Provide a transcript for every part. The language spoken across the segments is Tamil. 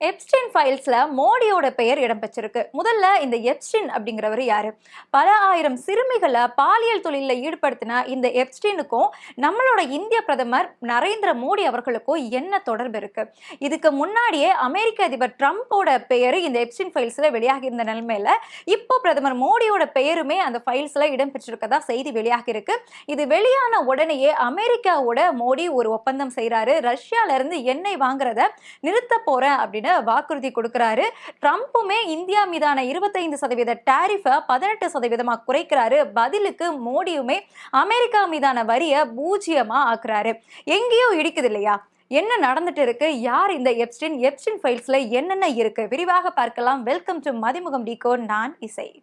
எப்ஸ்டின் ஃபைல்ஸில் மோடியோட பெயர் இடம்பெற்றிருக்கு. முதல்ல இந்த எப்ஸ்டின் அப்படிங்கிறவர் யார்? பல ஆயிரம் சிறுமிகளை பாலியல் தொழிலில் ஈடுபடுத்தின இந்த எப்ஸ்டினுக்கும் நம்மளோட இந்திய பிரதமர் நரேந்திர மோடி அவர்களுக்கும் என்ன தொடர்பு இருக்குது இதுக்கு முன்னாடியே அமெரிக்க அதிபர் ட்ரம்ப்போட பெயர் இந்த எப்ஸ்டின் ஃபைல்ஸில் வெளியாகி இருந்த நிலைமையில இப்போ பிரதமர் மோடியோட பெயருமே அந்த ஃபைல்ஸில் இடம்பெற்றிருக்கதா செய்தி வெளியாகி இருக்கு. இது வெளியான உடனேயே அமெரிக்காவோட மோடி ஒரு ஒப்பந்தம் செய்கிறாரு ரஷ்யாவிலேருந்து எண்ணெய் வாங்குறத நிறுத்த போகிறேன் அப்படின்னு வாக்குறுதி கொடுக்கிறாரு. ட்ரம்ப்புமே இந்தியா மீதான இருபத்தைந்து சதவீத டேரிஃபை பதினெட்டு சதவீதமாக குறைக்கிறாரு. பதிலுக்கு மோடியுமே அமெரிக்கா மீதான வரியை பூஜ்ஜியமா ஆக்குறாரு. எங்கேயோ இடிக்குது இல்லையா? என்ன நடந்துட்டு இருக்கு? யார் இந்த எப்ஸ்டின் எப்ஸ்டின் ஃபைல்ஸ்ல என்னென்ன இருக்கு? விரிவாக பார்க்கலாம். வெல்கம் டு மதிமுகம் டிகோ. நான் இசை.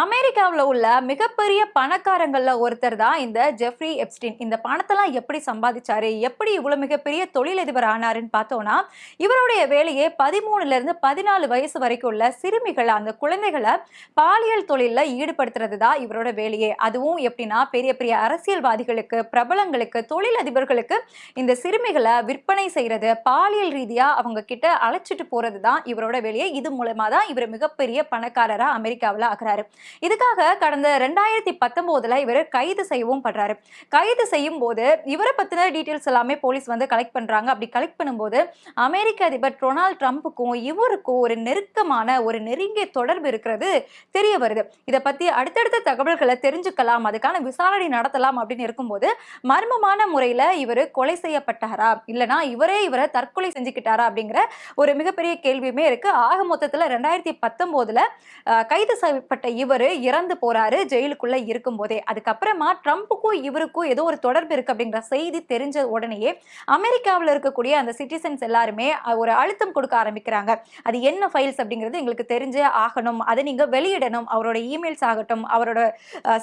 அமெரிக்காவில் உள்ள மிகப்பெரிய பணக்காரங்களில் ஒருத்தர் தான் இந்த ஜெஃப்ரி எப்ஸ்டின். இந்த பணத்தெல்லாம் எப்படி சம்பாதிச்சாரு? எப்படி இவ்வளோ மிகப்பெரிய தொழிலதிபர் ஆனாருன்னு பார்த்தோன்னா இவருடைய வேலையே பதிமூணுலேருந்து பதினாலு வயசு வரைக்கும் உள்ள சிறுமிகளை அந்த குழந்தைகளை பாலியல் தொழிலில் ஈடுபடுத்துறது தான் இவரோட வேலையே. அதுவும் எப்படின்னா பெரிய பெரிய அரசியல்வாதிகளுக்கு பிரபலங்களுக்கு தொழிலதிபர்களுக்கு இந்த சிறுமிகளை விற்பனை செய்கிறது பாலியல் ரீதியாக அவங்க கிட்ட அழைச்சிட்டு போகிறது தான் இவரோட வேலையே. இது மூலமாக தான் இவர் மிகப்பெரிய பணக்காரராக அமெரிக்காவில் ஆகுறாரு. இதுக்காக கடந்த ரெண்டாயிரத்தி பத்தொன்பதுல இவர் கைது செய்யவும் படுறாரு. கைது செய்யும் போது இவரை பத்தின டீட்டெயில்ஸ் எல்லாமே போலீஸ் வந்து கலெக்ட் பண்றாங்க. அப்படி கலெக்ட் பண்ணும்போது அமெரிக்க அதிபர் டொனால்ட் ட்ரம்ப்புக்கும் இவருக்கும் ஒரு நெருக்கமான ஒரு நெருங்கிய தொடர்பு இருக்கிறது தெரிய வருது. இதை பத்தி அடுத்தடுத்த தகவல்களை தெரிஞ்சுக்கலாம் அதுக்கான விசாரணை நடத்தலாம் அப்படின்னு இருக்கும்போது மர்மமான முறையில இவர் கொலை செய்யப்பட்டாரா? இல்லனா இவரே இவரை தற்கொலை செஞ்சுக்கிட்டாரா அப்படிங்கிற ஒரு மிகப்பெரிய கேள்வியுமே இருக்கு. ஆக மொத்தத்துல ரெண்டாயிரத்தி பத்தொன்பதுல கைது செய்யப்பட்ட இவர் இறந்து போறாரு ஜெயிலுக்குள்ள இருக்கும் போதே அதுக்கப்புறமா ட்ரம்ப்புக்கும் இவருக்கும் ஏதோ ஒரு தொடர்பு இருக்கு அப்படிங்கிற செய்தி தெரிஞ்ச உடனேயே அமெரிக்காவில் இருக்கக்கூடிய அந்த சிட்டிசன்ஸ் எல்லாருமே ஒரு அழுத்தம் கொடுக்க ஆரம்பிக்கிறாங்க. அது என்ன ஃபைல்ஸ் அப்படிங்கிறது எங்களுக்கு தெரிஞ்சே ஆகணும். அதை நீங்க வெளியிடணும். அவரோட இமெயில்ஸ் ஆகட்டும் அவரோட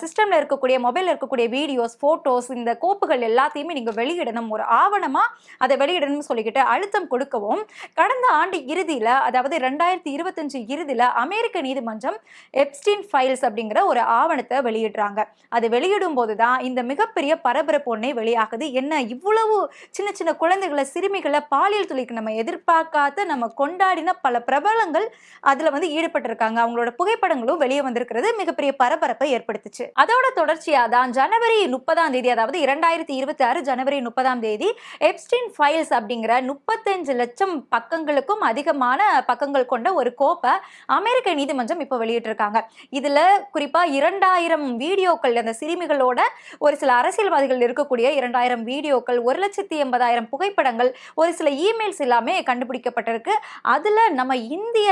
சிஸ்டம்ல இருக்கக்கூடிய மொபைல்ல இருக்கக்கூடிய வீடியோஸ் போட்டோஸ் இந்த கோப்புகள் எல்லாத்தையுமே நீங்க வெளியிடணும். ஒரு ஆவணமா அதை வெளியிடணும்னு சொல்லிக்கிட்டு அழுத்தம் கொடுக்கவும் கடந்த ஆண்டு இறுதியில அதாவது ரெண்டாயிரத்தி இருபத்தஞ்சு இறுதியில அமெரிக்க நீதிமன்றம் எப்ஸ்டீன் ஃபைல்ஸ் அப்படிங்கிற ஒரு ஆவணத்தை வெளியிடுறாங்க. அது வெளியிடும் போது தான் இந்த மிகப்பெரிய பரபரப்பு ஒன்றே வெளியாகுது என்ன இவ்வளவு சின்ன சின்ன குழந்தைகளை சிறுமிகளை பாலியல் தொழிலுக்கு நம்ம எதிர்பார்க்காத நம்ம கொண்டாடின பல பிரபலங்கள் அதில் வந்து ஈடுபட்டிருக்காங்க. அவங்களோட புகைப்படங்களும் வெளியே வந்திருக்கிறது. மிகப்பெரிய பரபரப்பை ஏற்படுத்துச்சு. அதோட தொடர்ச்சியாக தான் ஜனவரி முப்பதாம் தேதி அதாவது இரண்டாயிரத்தி இருபத்தி ஆறு ஜனவரி முப்பதாம் தேதி எப்ஸ்டின் ஃபைல்ஸ் அப்படிங்கிற முப்பத்தஞ்சு லட்சம் பக்கங்களுக்கும் அதிகமான பக்கங்கள் கொண்ட ஒரு கோப்பை அமெரிக்க நீதிமன்றம் இப்போ வெளியிட்டிருக்காங்க. இதுல குறிப்பா இரண்டாயிரம் வீடியோக்கள் அந்த சிறுமிகளோட ஒரு சில அரசியல்வாதிகள் இருக்கக்கூடிய இரண்டாயிரம் வீடியோக்கள் ஒரு லட்சத்தி எண்பதாயிரம் புகைப்படங்கள் ஒரு சில இமெயில்ஸ் எல்லாமே கண்டுபிடிக்கப்பட்டிருக்கு. அதுல நம்ம இந்திய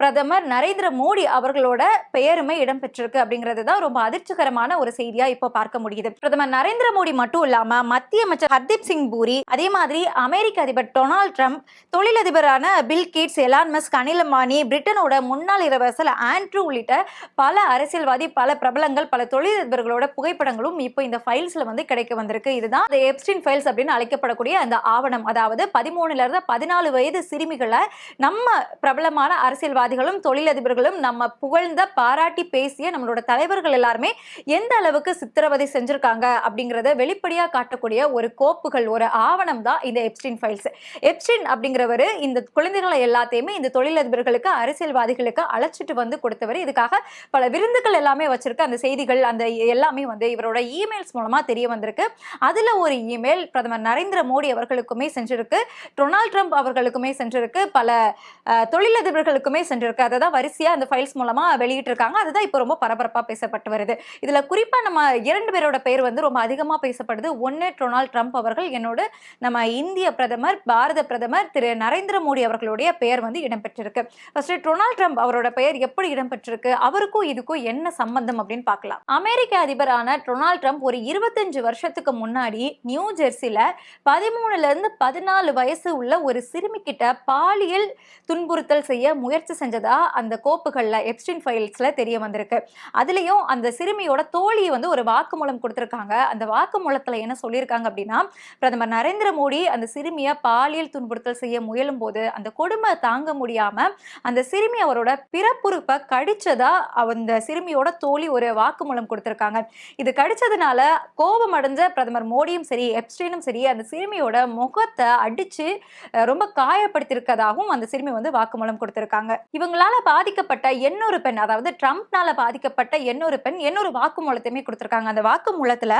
பிரதமர் நரேந்திர மோடி அவர்களோட பெயருமே இடம்பெற்றிருக்கு அப்படிங்கிறது தான் ரொம்ப அதிர்ச்சிகரமான ஒரு செய்தியா இப்போ பார்க்க முடியுது. பிரதமர் நரேந்திர மோடி மட்டும் இல்லாம மத்திய அமைச்சர் ஹர்தீப் சிங் பூரி அதே மாதிரி அமெரிக்க அதிபர் Donald Trump தொழிலதிபரான Bill Gates Elon Musk Anil Ambani பிரிட்டனோட முன்னாள் இளவரசர் ஆண்ட்ரூ உள்ளிட்ட பல அரசியல்வாதி பல பிரபலங்கள் பல தொழிலதிபர்களோட புகைப்படங்களும் இப்போ இந்த ஃபைல்ஸ்ல வந்து கிடைக்க வந்திருக்கு. இதுதான் இந்த எப்ஸ்டின் ஃபைல்ஸ் அப்படின்னு அழைக்கப்படக்கூடிய அந்த ஆவணம். அதாவது பதிமூணுல இருந்து பதினாலு வயது சிறுமிகளை நம்ம பிரபலமான அரசியல்வாதி அரசியல்வாதிகளும் தொழிலதிபர்களும் நம்ம புகழ்ந்த பாராட்டி பேசிய நம்மளோட தலைவர்கள் எல்லாருமே எந்த அளவுக்கு சித்திரவதை செஞ்சிருக்காங்க அப்படிங்கறத வெளிப்படையா காட்டக்கூடிய ஒரு கோப்புகள் ஒரு ஆவணம் தான் இந்த எப்ஸ்டின் ஃபைல்ஸ் எப்ஸ்டின் அப்படிங்கிறவர் இந்த குழந்தைகளை எல்லாத்தையுமே இந்த தொழிலதிபர்களுக்கு அரசியல்வாதிகளுக்கு அழைச்சிட்டு வந்து கொடுத்தவர். இதுக்காக பல விருந்துகள் எல்லாமே வச்சிருக்க. அந்த செய்திகள் அந்த எல்லாமே வந்து இவரோட இமெயில்ஸ் மூலமா தெரிய வந்திருக்கு. அதுல ஒரு இமெயில் பிரதமர் நரேந்திர மோடி அவர்களுக்குமே சென்றிருக்கு டொனால்ட் ட்ரம்ப் அவர்களுக்குமே சென்றிருக்கு பல தொழிலதிபர்களுக்குமே சென்றிருக்கு அதை தான் வரிசையா அந்த ஃபைல்ஸ் மூலமா வெளியிட்டு இருக்காங்க அதுதான் இப்போ ரொம்ப பரபரப்பா பேசப்பட்டு வருது. இதுல குறிப்பா நம்ம இரண்டு பேரோட பேர் வந்து ரொம்ப அதிகமா பேசப்படுது. ஒன்னு டொனால்ட் ட்ரம்ப் அவர்கள் என்னோட நம்ம இந்திய பிரதமர் பாரத பிரதமர் திரு நரேந்திர மோடி அவர்களுடைய பெயர் வந்து இடம்பெற்றிருக்கு. ஃபர்ஸ்ட் டொனால்ட் ட்ரம்ப் அவரோட பெயர் எப்படி இடம்பெற்றிருக்கு? அவருக்கும் இதுக்கும் என்ன சம்பந்தம் அப்படின்னு பார்க்கலாம். அமெரிக்க அதிபரான டொனால்ட் ட்ரம்ப் ஒரு இருபத்தஞ்சு வருஷத்துக்கு முன்னாடி நியூ ஜெர்சில பதிமூணுல இருந்து பதினாலு வயசு உள்ள ஒரு சிறுமி கிட்ட பாலியல் துன்புறுத்தல் செய்ய முயற்சி செஞ்சதா அந்த கோப்புகளில் எப்ஸ்டின் ஃபைல்ஸில் தெரிய வந்திருக்கு. அதுலேயும் அந்த சிறுமியோட தோழியை வந்து ஒரு வாக்குமூலம் கொடுத்துருக்காங்க. அந்த வாக்குமூலத்தில் என்ன சொல்லியிருக்காங்க அப்படின்னா பிரதமர் நரேந்திர மோடி அந்த சிறுமியை பாலியல் துன்புறுத்தல் செய்ய முயலும் போது அந்த கொடுமை தாங்க முடியாமல் அந்த சிறுமி அவரோட பிறப்புறுப்பை கடிச்சதா அந்த சிறுமியோட தோழி ஒரு வாக்குமூலம் கொடுத்துருக்காங்க. இது கடிச்சதுனால கோபம் அடைஞ்ச பிரதமர் மோடியும் சரி எப்ஸ்டீனும் சரி அந்த சிறுமியோட முகத்தை அடிச்சு ரொம்ப காயப்படுத்தியிருக்கதாகவும் அந்த சிறுமி வந்து வாக்குமூலம் கொடுத்துருக்காங்க. இவங்களால பாதிக்கப்பட்ட இன்னொரு பெண் அதாவது ட்ரம்ப்னால பாதிக்கப்பட்ட இன்னொரு பெண் இன்னொரு வாக்குமூலத்தையுமே கொடுத்துருக்காங்க. அந்த வாக்குமூலத்துல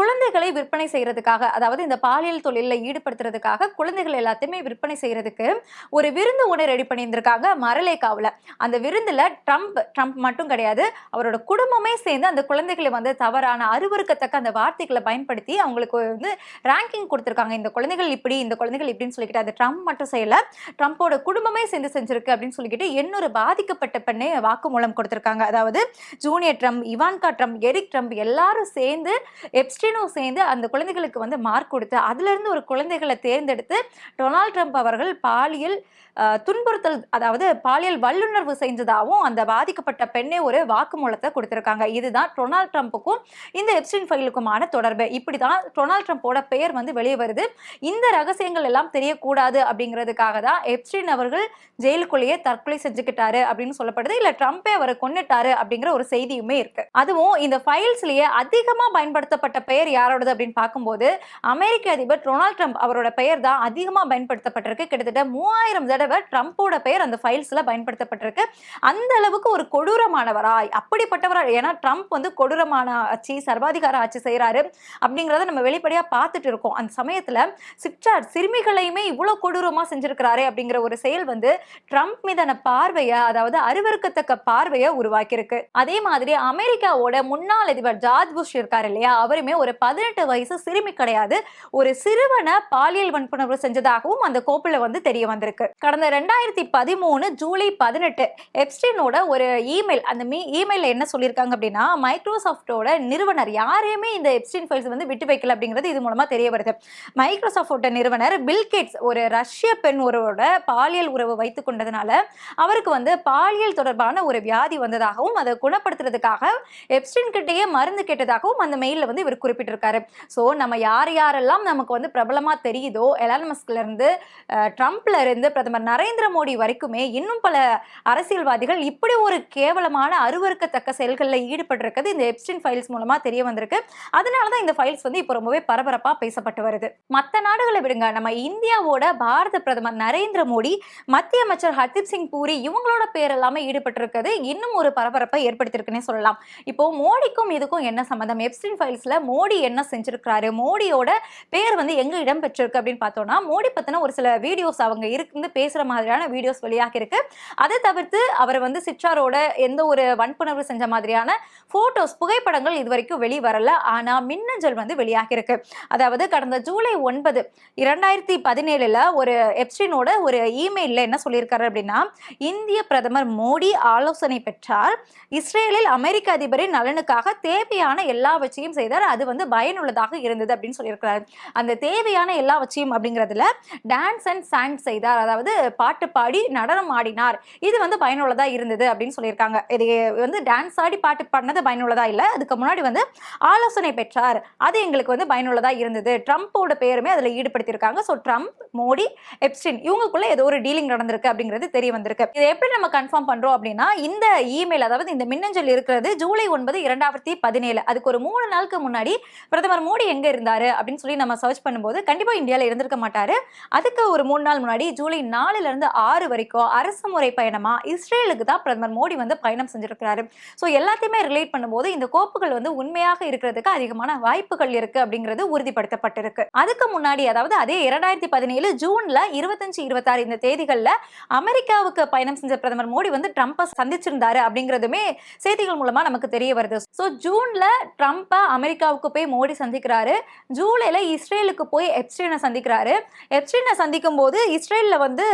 குழந்தைகளை விற்பனை செய்யறதுக்காக அதாவது இந்த பாலியல் தொழிலில் ஈடுபடுத்துறதுக்காக குழந்தைகள் எல்லாத்தையுமே விற்பனை செய்யறதுக்கு ஒரு விருந்து ஒன்று ரெடி பண்ணியிருந்திருக்காங்க மரலேகாவில். அந்த விருந்தில் ட்ரம்ப் ட்ரம்ப் மட்டும் கிடையாது அவரோட குடும்பமே சேர்ந்து அந்த குழந்தைகளை வந்து தவறான அருவருக்கத்தக்க அந்த வார்த்தைகளை பயன்படுத்தி அவங்களுக்கு வந்து ரேங்கிங் கொடுத்துருக்காங்க. இந்த குழந்தைகள் இப்படி இந்த குழந்தைகள் இப்படின்னு சொல்லிக்கிட்டு அது ட்ரம்ப் மட்டும் செய்யல ட்ரம்ப்போட குடும்பமே சேர்ந்து செஞ்சிருக்கு அப்படின்னு சொல்லிக்கிட்டு இன்னொரு பாதிக்கப்பட்ட பெண்ணே வாக்குமூலம் கொடுத்துருக்காங்க. அதாவது junior Trump Ivanka Trump Eric Trump எல்லாரும் சேர்ந்து எப்ஸ்டினோ சேர்ந்து அந்த குழந்தைகளுக்கு வந்து மார்க் கொடுத்து அதுலேருந்து ஒரு குழந்தைகளை தேர்ந்தெடுத்து டொனால்ட் ட்ரம்ப் அவர்கள் பாலியல் துன்புறுத்தல் அதாவது பாலியல் வல்லுணர்வு செஞ்சதாகவும் அந்த பாதிக்கப்பட்ட பெண்ணே ஒரு வாக்குமூலத்தை கொடுத்துருக்காங்க. இதுதான் டொனால்ட் ட்ரம்ப்புக்கும் இந்த எப்ஸ்டின் ஃபைலுக்குமான தொடர்பு. இப்படி தான் டொனால்ட் ட்ரம்ப்போட பெயர் வந்து வெளியே வருது. இந்த ரகசியங்கள் எல்லாம் தெரியக்கூடாது அப்படிங்கிறதுக்காக தான் எப்ஸ்டின் அவர்கள் ஜெயிலுக்குள்ளேயே தற்கொலை செஞ்சுக்கிட்டாரு அப்படின்னு சொல்லப்படுது. இல்ல ட்ரம்ப்பே அவரை கொண்டுட்டாரு அப்படிங்கிற ஒரு செய்தியுமே இருக்கு. அதுவும் இந்த ஃபைல்ஸ்லயே அதிகமா பயன்படுத்தப்பட்ட பெயர் யாரோடது அப்படின்னு பார்க்கும்போது அமெரிக்க அதிபர் டொனால்ட் ட்ரம்ப் அவரோட பெயர் தான் அதிகமா பயன்படுத்தப்பட்டிருக்கு. கிட்டத்தட்ட மூவாயிரம் தடவை ட்ரம்ப்போட பெயர் அந்த ஃபைல்ஸ்ல பயன்படுத்தப்பட்டிருக்கு. அந்த அளவுக்கு ஒரு கொடூரமானவரா? அப்படிப்பட்டவரா? ஏன்னா ட்ரம்ப் வந்து கொடூரமான ஆட்சி சர்வாதிகார ஆட்சி செய்யறாரு அப்படிங்கறத நம்ம வெளிப்படையா பார்த்துட்டு இருக்கோம். அந்த சமயத்துல சிற்றார் சிறுமிகளையுமே இவ்வளவு கொடூரமா செஞ்சிருக்கிறாரு அப்படிங்கிற ஒரு செயல் வந்து ட்ரம்ப் மீதான பார்வையை அதாவது அருவருக்கத்தக்க பார்வையை உருவாக்கியிருக்கு. அதே மாதிரி அமெரிக்காவோட முன்னாள் அதிபர் ஜார்ஜ் புஷ் இருக்காரு இல்லையா? அவருமே ஒரு பதினெட்டு வயசு சிறுமி கிடையாது. ஒரு சிறுவனை பாலியல் வன்புணர்வு செஞ்சதாகவும் அந்த கோப்பில் வந்து தெரிய வந்திருக்கு. கடந்த ரெண்டாயிரத்தி பதிமூணு ஜூலை பதினெட்டு எப்ஸ்டினோட ஒரு இமெயில் அந்த மீ இமெயிலில் என்ன சொல்லியிருக்காங்க அப்படின்னா மைக்ரோசாஃப்டோட நிறுவனர் யாரையுமே இந்த எப்ஸ்டின் ஃபைல்ஸ் வந்து விட்டு வைக்கல அப்படிங்கிறது இது மூலமாக தெரிய வருது. மைக்ரோசாஃப்டோட நிறுவனர் பில்கேட்ஸ் ஒரு ரஷ்ய பெண் ஒருவரோட பாலியல் உறவு வைத்துக் கொண்டதுனால அவருக்கு வந்து பாலியல் தொடர்பான ஒரு வியாதி வந்ததாகவும் அதை குணப்படுத்துறதுக்காக எப்ஸ்டின் கிட்டேயே மருந்து கேட்டதாகவும் அந்த மெயிலில் வந்து இவர் குறிப்பிட்டிருக்காரு. ஸோ நம்ம யார் யாரெல்லாம் நமக்கு வந்து பிரபலமாக தெரியுதோ எலான் மஸ்க்ல இருந்து பிரதமர் நரேந்திர மோடி வரைக்குமே இன்னும் பல அரசியல்வாதிகள் இப்படி ஒரு கேவலமான அருவருக்கத்தக்க செயல்களில் ஈடுபட்டிருக்கிறது இந்த எப்ஸ்டின் ஃபைல்ஸ் மூலமாக தெரிய வந்திருக்கு. அதனால தான் இந்த ஃபைல்ஸ் வந்து இப்போ ரொம்பவே பரபரப்பாக பேசப்பட்டு வருது. மற்ற நாடுகளை விடுங்க. நம்ம இந்தியாவோட பாரத பிரதமர் நரேந்திர மோடி மத்திய அமைச்சர் ஹர்தீப் சிங் பூரி இவங்களோட பேர் எல்லாமே ஈடுபட்டிருக்கிறது இன்னும் ஒரு பரபரப்பை ஏற்படுத்தியிருக்குன்னே சொல்லலாம். இப்போ மோடிக்கும் இதுக்கும் என்ன சம்மந்தம் எப்ஸ்டின் ஃபைல்ஸில் மோடி என்ன செஞ்சிருக்கிறாரு? மோடியோட பேர் வந்து எங்கே இடம் பெற்றிருக்கு அப்படின்னு பார்த்தோம்னா மோடி பற்றின ஒரு சில வீடியோஸ் அவங்க இருந்து பேசுகிற மாதிரியான வீடியோஸ் வெளியாகி இருக்கு அதை தவிர்த்து அவர் வந்து சிற்றாரோட எந்த ஒரு வன்புணர்வு செஞ்ச மாதிரியான ஃபோட்டோஸ் புகைப்படங்கள் இது வரைக்கும் வெளி வரல ஆனால் மின்னஞ்சல் வந்து வெளியாகி இருக்கு அதாவது கடந்த ஜூலை ஒன்பது இரண்டாயிரத்தி பதினேழுல ஒரு எப்ஸ்டினோட ஒரு இமெயிலில் என்ன சொல்லியிருக்காரு அப்படின்னா இந்திய பிரதமர் மோடி ஆலோசனை பெற்றார். இஸ்ரேலில் அமெரிக்க அதிபரின் நலனுக்காக தேவையான எல்லாவற்றையும் செய்தார். அது வந்து பயனுள்ளதாக இருந்தது அப்படின்னு சொல்லியிருக்கிறார். அந்த தேவையான எல்லாவற்றையும் அப்படிங்கிறதுல டான்ஸ் அண்ட் சாங் செய்தார். அதாவது பாட்டு பாடி நடனம் ஆடினார். இது வந்து பயனுள்ளதாக இருந்தது அப்படின்னு சொல்லியிருக்காங்க. இது வந்து டான்ஸ் ஆடி பாட்டு பாடினது பயனுள்ளதாக இல்லை? அதுக்கு முன்னாடி வந்து ஆலோசனை பெற்றார். அது எங்களுக்கு வந்து பயனுள்ளதாக இருந்தது. ட்ரம்ப்போட பேருமே அதில் ஈடுபடுத்தியிருக்காங்க. ஸோ ட்ரம்ப் மோடி எப்ஸ்டின் இவங்களுக்குள்ள ஏதோ ஒரு டீலிங் நடந்திருக்கு அப்படிங்கிறது தெரிய வந்திருக்கு. இதை எப்படி நம்ம கன்ஃபார்ம் பண்றோம் அப்படின்னா இந்த இமெயில் அதாவது இந்த மின்னஞ்சல் இருக்கிறது ஜூலை ஒன்பது இரண்டாயிரத்தி பதினேழு. அதுக்கு ஒரு மூணு நாளுக்கு முன்னாடி பிரதமர் மோடி எங்க இருந்தாரு அப்படின்னு சொல்லி நம்ம சர்ச் பண்ணும்போது கண்டிப்பா இந்தியாவில் இருந்திருக்க மாட்டாரு. அதுக்கு ஒரு மூணு நாள் முன்னாடி ஜூலை நாலுல இருந்து ஆறு வரைக்கும் அரசு முறை பயணமா இஸ்ரேலுக்கு தான் பிரதமர் மோடி வந்து பயணம் செஞ்சிருக்கிறாரு. ஸோ எல்லாத்தையுமே ரிலேட் பண்ணும்போது இந்த கோப்புகள் வந்து உண்மையாக இருக்கிறதுக்கு அதிகமான வாய்ப்புகள் இருக்கு அப்படிங்கிறது உறுதிப்படுத்தப்பட்டிருக்கு. அதுக்கு முன்னாடி அதாவது அதே இரண்டாயிரத்தி பதினேழு ஜூன்ல இருபத்தஞ்சு இருபத்தாறு இந்த தேதிகளில் அமெரிக்காவுக்கு பயணம் செஞ்ச பிரதமர் மோடி வந்து ட்ரம்ப்பை சந்திச்சிருந்தாரு அப்படிங்கிறதுமே செய்திகள் மூலமா நமக்கு தெரிய வருது. ஸோ ஜூன்ல ட்ரம்ப்பை அமெரிக்காவுக்கு போய் மோடி சந்திக்கிறாரு. ஜூலைல இஸ்ரேலுக்கு போய் எப்ஸ்டீனை சந்திக்கிறாரு. எப்ஸ்டீனை சந்திக்கும் போது இஸ்ரேலில் வந்து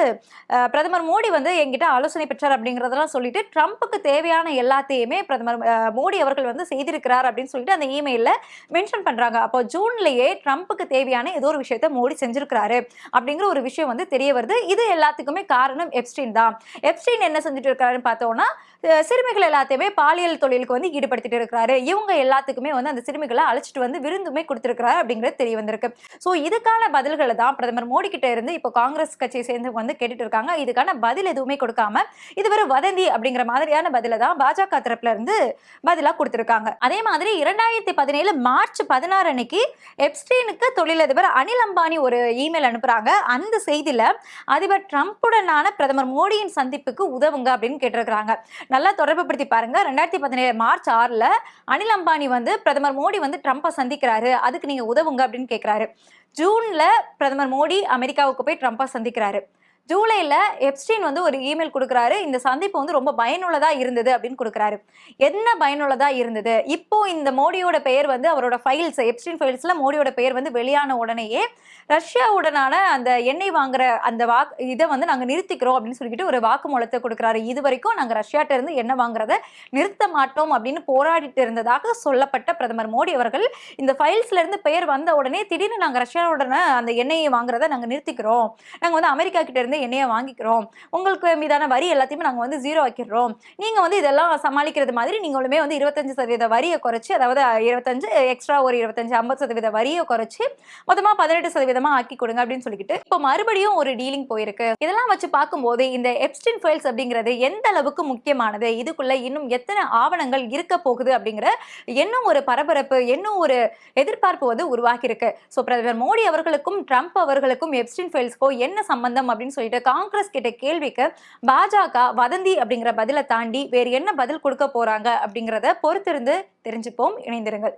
பிரதமர் மோடி வந்து என்கிட்ட ஆலோசனை பெற்றார் அப்படிங்கிறதெல்லாம் சொல்லிட்டு ட்ரம்ப்புக்கு தேவையான எல்லாத்தையுமே பிரதமர் மோடி அவர்கள் வந்து செய்திருக்கிறார் அப்படின்னு சொல்லிட்டு அந்த இமெயிலில் மென்ஷன் பண்ணுறாங்க அப்போ ஜூன்லேயே ட்ரம்ப்புக்கு தேவையான ஏதோ ஒரு விஷயத்த மோடி செஞ்சிருக்கிறாரு அப்படிங்கிற ஒரு விஷயம் வந்து தெரிய வருது. இது எல்லாத்துக்குமே காரணம் எப்ஸ்டீன் தான். எப்ஸ்டைன் என்ன செஞ்சுட்டு இருக்காருன்னு பார்த்தோம்னா சிறுமிகள் எல்லாத்தையுமே பாலியல் தொழிலுக்கு வந்து ஈடுபடுத்திட்டு இருக்கிறாரு. இவங்க எல்லாத்துக்குமே வந்து அந்த சிறுமிகளை அழைச்சிட்டு வந்து விருந்துமே கொடுத்துருக்கிறாரு அப்படிங்கிறது தெரிய வந்திருக்கு. ஸோ இதுக்கான பதில்களை தான் பிரதமர் மோடி கிட்ட இருந்து இப்போ காங்கிரஸ் கட்சியை சேர்ந்து வந்து கேட்டுட்டு இருக்காங்க. இதுக்கான பதில் எதுவுமே கொடுக்காம இது வதந்தி அப்படிங்கிற மாதிரியான பதிலை தான் பாஜக தரப்புல இருந்து பதிலாக கொடுத்துருக்காங்க. அதே மாதிரி இரண்டாயிரத்தி பதினேழு மார்ச் பதினாறு அன்னைக்கு எப்ஸ்டீனுக்கு தொழிலதிபர் அனில் அம்பானி ஒரு இமெயில் அனுப்புறாங்க. அந்த செய்தியில அதிபர் ட்ரம்ப்புடனான பிரதமர் மோடியின் சந்திப்புக்கு உதவுங்க அப்படின்னு கேட்டிருக்கிறாங்க. நல்லா தொடர்பு படுத்தி பாருங்க. ரெண்டாயிரத்தி பதினேழு மார்ச் ஆறுல அனில் அம்பானி வந்து பிரதமர் மோடி வந்து ட்ரம்ப்பை சந்திக்கிறாரு. அதுக்கு நீங்க உதவுங்க அப்படின்னு கேட்கிறாரு ஜூன்ல பிரதமர் மோடி அமெரிக்காவுக்கு போய் ட்ரம்ப்பை சந்திக்கிறாரு. ஜூலையில் எப்ஸ்டீன் வந்து ஒரு இமெயில் கொடுக்குறாரு. இந்த சந்திப்பு வந்து ரொம்ப பயனுள்ளதாக இருந்தது அப்படின்னு கொடுக்குறாரு. என்ன பயனுள்ளதாக இருந்தது? இப்போ இந்த மோடியோட பெயர் வந்து அவரோட ஃபைல்ஸ் எப்ஸ்டீன் ஃபைல்ஸில் மோடியோட பெயர் வந்து வெளியான உடனேயே ரஷ்யாவுடனான அந்த எண்ணெய் வாங்குற அந்த வா இதை வந்து நாங்கள் நிறுத்திக்கிறோம் அப்படின்னு சொல்லிட்டு ஒரு வாக்குமூலத்தை கொடுக்குறாரு. இது வரைக்கும் நாங்கள் ரஷ்யாட்ட இருந்து எண்ணெய் வாங்குறத நிறுத்த மாட்டோம் அப்படின்னு போராடிட்டு இருந்ததாக சொல்லப்பட்ட பிரதமர் மோடி அவர்கள் இந்த ஃபைல்ஸ்லேருந்து பெயர் வந்த உடனே திடீர்னு நாங்கள் ரஷ்யாவுடன அந்த எண்ணெயை வாங்குறத நாங்கள் நிறுத்திக்கிறோம். நாங்கள் வந்து அமெரிக்கா கிட்ட இருந்து எண்ணெயை வாங்கிக்கிறோம். உங்களுக்கு மீதான வரி எல்லாத்தையுமே நாங்க வந்து ஜீரோ ஆக்கிடுறோம். நீங்க வந்து இதெல்லாம் சமாளிக்கிறது மாதிரி நீங்களுமே வந்து இருபத்தஞ்சு சதவீத வரியை குறைச்சு அதாவது இருபத்தஞ்சு எக்ஸ்ட்ரா ஒரு இருபத்தஞ்சு ஐம்பது சதவீத வரியை குறைச்சு மொத்தமா பதினெட்டு சதவீதமா ஆக்கி கொடுங்க அப்படின்னு சொல்லிட்டு இப்போ மறுபடியும் ஒரு டீலிங் போயிருக்கு. இதெல்லாம் வச்சு பார்க்கும்போது இந்த எப்ஸ்டின் ஃபைல்ஸ் அப்படிங்கிறது எந்த அளவுக்கு முக்கியமானது? இதுக்குள்ள இன்னும் எத்தனை ஆவணங்கள் இருக்க போகுது அப்படிங்கிற இன்னும் ஒரு பரபரப்பு இன்னும் ஒரு எதிர்பார்ப்பு வந்து உருவாகியிருக்கு. ஸோ பிரதமர் மோடி அவர்களுக்கும் ட்ரம்ப் அவர்களுக்கும் எப்ஸ்டின் ஃபைல்ஸ்க்கோ என்ன சம்பந்தம் அப்படின்னு சொல்லிட்டு காங்கிரஸ் கிட்ட கேள்விக்கு பாஜக வதந்தி அப்படிங்கிற பதிலை தாண்டி வேறு என்ன பதில் கொடுக்க போறாங்க அப்படிங்கிறத பொறுத்திருந்து தெரிஞ்சுப்போம். இணைந்திருங்கள்.